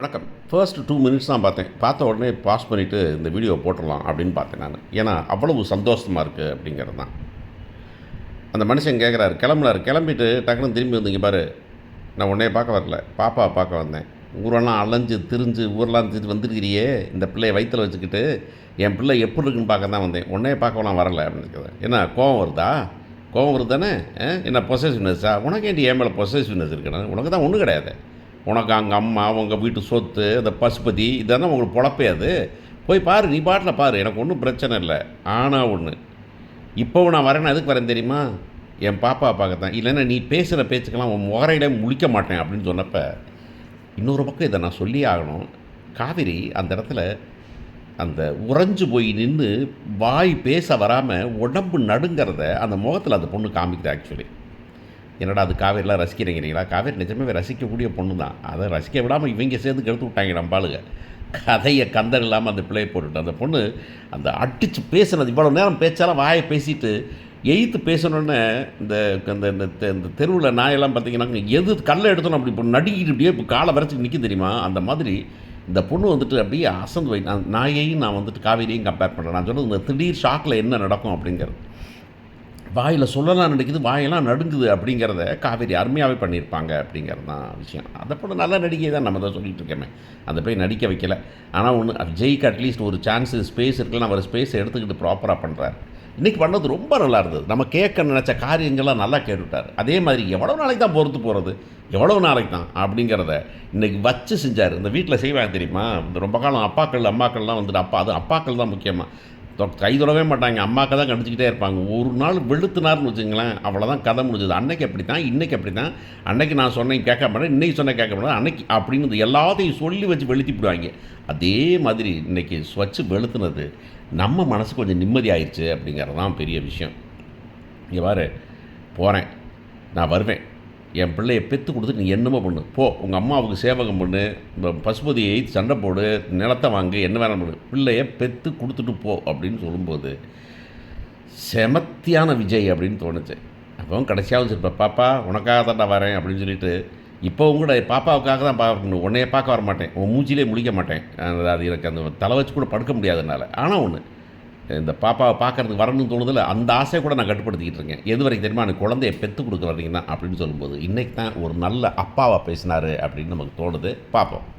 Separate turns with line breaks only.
வணக்கம். First two minutes தான் பார்த்தேன். பார்த்த உடனே பாஸ் பண்ணிவிட்டு இந்த வீடியோ போட்டுடலாம் அப்படின்னு பார்த்தேன் நான். ஏன்னா அவ்வளவு சந்தோஷமாக இருக்குது அப்படிங்கிறது தான். அந்த மனுஷன் கேட்குறாரு கிளம்புறாரு கிளம்பிட்டு டக்குன்னு திரும்பி வந்தீங்க பாரு. நான் உடனே பார்க்க வரல. பாப்பா பார்க்க வந்தேன். ஊரெல்லாம் அலைஞ்சு திரிஞ்சு ஊரெல்லாம் திரிஞ்சு வந்துருக்கிறியே. இந்த பிள்ளையை வயிற்றில் வச்சுக்கிட்டு என் பிள்ளை எப்படி இருக்குன்னு பார்க்க தான் வந்தேன். உடனே பார்க்கலாம் வரல. அப்படின்னு என்ன கோவம் வருதா? கோவம் வருது தானே என்ன பொசசிவ்னஸ்ஸா உனக்கு ஏன்டி என் மேலே பொசசிவ்னஸ் இருக்கணும் உனக்கு தான் ஒன்றும் கிடையாது. உனக்கு அங்கே அம்மா உங்கள் வீட்டு சொத்து அந்த பசுபதி இதெல்லாம் உங்களுக்கு பொழப்பே அது. போய் பாரு நீ பாட்டில் பாரு எனக்கு ஒன்றும் பிரச்சனை இல்லை. ஆனால் ஒன்று இப்போவும் நான் வரேன்னு எதுக்கு வரேன் தெரியுமா? என் பாப்பா பார்க்கத்தான். இல்லைன்னா நீ பேசுகிற பேச்சுக்கெல்லாம் உன் முகரையிட முழிக்க மாட்டேன் அப்படின்னு சொன்னப்போ இன்னொரு பக்கம் இதை நான் சொல்லி ஆகணும். காவிரி அந்த இடத்துல அந்த உறைஞ்சு போய் நின்று வாய் பேச வராமல் உடம்பு நடுங்கிறத அந்த முகத்தில் அந்த பொண்ணு காமிக்குது ஆக்சுவலி என்னடா அது காவேரிலாம் ரசிக்கிறீங்கிறீங்களா? காவேரி நிஜமே ரசிக்கக்கூடிய பொண்ணு தான் அதை ரசிக்க விடாமல் இவங்க சேர்ந்து கெடுத்து விட்டாங்க நம்பாளுங்க கதையை கந்தர் இல்லாமல் அந்த பிள்ளையை போட்டுட்டு அந்த பொண்ணு அந்த அடித்து பேசுனது இவ்வளோ நேரம் பேச்சாலும் வாயை பேசிட்டு எய்த்து பேசணுன்னு இந்த இந்த இந்த தெ- இந்த தெருவில் நாயெல்லாம் பார்த்தீங்கன்னா எது கல்லை எடுத்தோம் அப்படி இப்போ நடுக்கிட்டு இப்படியே இப்போ காலை வரைச்சி நிற்க தெரியுமா? அந்த மாதிரி இந்த பொண்ணு வந்துட்டு அப்படியே அசந்து வை நான் நாயையும் நான் வந்துட்டு காவேரியும் கம்பேர் பண்ணுறேன் நான் சொன்னது இந்த திடீர் ஷாக்கில் என்ன நடக்கும் அப்படிங்கிறது. வாயில் சொல்லலாம் நடிக்குது வாயெல்லாம் நடுங்குது அப்படிங்கிறத காவேரி அருமையாகவே பண்ணியிருப்பாங்க அப்படிங்கிறது தான் விஷயம். அதை போல நல்ல நடிகை தான் நம்ம தான் சொல்லிகிட்டு இருக்கேமே. அந்த போய் நடிக்க வைக்கல. ஆனால் ஒன்று விஜய்க்கு அட்லீஸ்ட் ஒரு சான்ஸு ஸ்பேஸ் இருக்குல்ல அவர் ஸ்பேஸ் எடுத்துக்கிட்டு ப்ராப்பராக பண்ணுறாரு இன்றைக்கி பண்ணது ரொம்ப நல்லா இருந்தது. நம்ம கேட்க நினச்ச காரியங்கள்லாம் நல்லா கேட்டுவிட்டார் அதே மாதிரி எவ்வளோ நாளைக்கு தான் பொறுத்து போகிறது எவ்வளோ நாளைக்கு தான் அப்படிங்கிறத இன்றைக்கி வச்சு செஞ்சார். இந்த வீட்டில் செய்வாங்க தெரியுமா? இந்த ரொம்ப காலம் அப்பாக்கள் அம்மாக்கள்லாம் வந்துட்டு அப்பா அது அப்பாக்கள் தான் முக்கியமாக கை தொடவே மாட்டாங்க. அம்மாக்க தான் கடிச்சிக்கிட்டே இருப்பாங்க. ஒரு நாள் வெளுத்துனார்னு வச்சுங்களேன் அவ்வளோதான் கதை முடிஞ்சது. அன்னைக்கு அப்படி தான் இன்றைக்கி அப்படி தான் அன்னைக்கு நான் சொன்னேன் கேட்க மாட்டேன் இன்றைக்கி சொன்னேன் கேட்க மாட்டேன் அன்னைக்கு அப்படின்னு எல்லாத்தையும் சொல்லி வச்சு வெளுத்திவிடுவாங்க அதே மாதிரி இன்றைக்கி ஸ்வச்சு வெளுத்துனது நம்ம மனசு கொஞ்சம் நிம்மதி ஆயிடுச்சு அப்படிங்கிறது தான் பெரிய விஷயம். இங்கே பாரு போகிறேன் நான் வருவேன். என் பிள்ளையை பெற்று கொடுத்து நீ என்னமோ பண்ணு. போ உங்கள் அம்மாவுக்கு சேவகம் பண்ணு இந்த பசுபதியை சண்டை போடு நிலத்தை வாங்கு என்ன வேணாலும் பண்ணு. பிள்ளையை பெற்று கொடுத்துட்டு போ அப்படின்னு சொல்லும்போது செமத்தியான விஜய் அப்படின்னு தோணுச்சு. அப்போ கடைசியாக வச்சு பாப்பா உனக்காக தான்டா வரேன் அப்படின்னு சொல்லிட்டு இப்போவும் கூட பாப்பாவுக்காக தான் பார்க்கணும் உன்னைய பார்க்க வர மாட்டேன் உன் மூச்சிலே முழிக்க மாட்டேன். அது அது எனக்கு அந்த தலை வச்சு கூட படுக்க முடியாதனால. ஆனால் ஒன்று இந்த பாப்பாவை பார்க்கறதுக்கு வரணும்னு தோணுதில்ல அந்த ஆசையை கூட நான் கட்டுப்படுத்திக்கிட்டு இருக்கேன். எது வரைக்கும் தெரியுமா? எனக்கு குழந்தைய பெற்று கொடுக்க வரீங்கன்னா அப்படின்னு சொல்லும்போது இன்றைக்கி தான் ஒரு நல்ல அப்பாவை பேசினாரு அப்படின்னு நமக்கு தோணுது. பார்ப்போம்.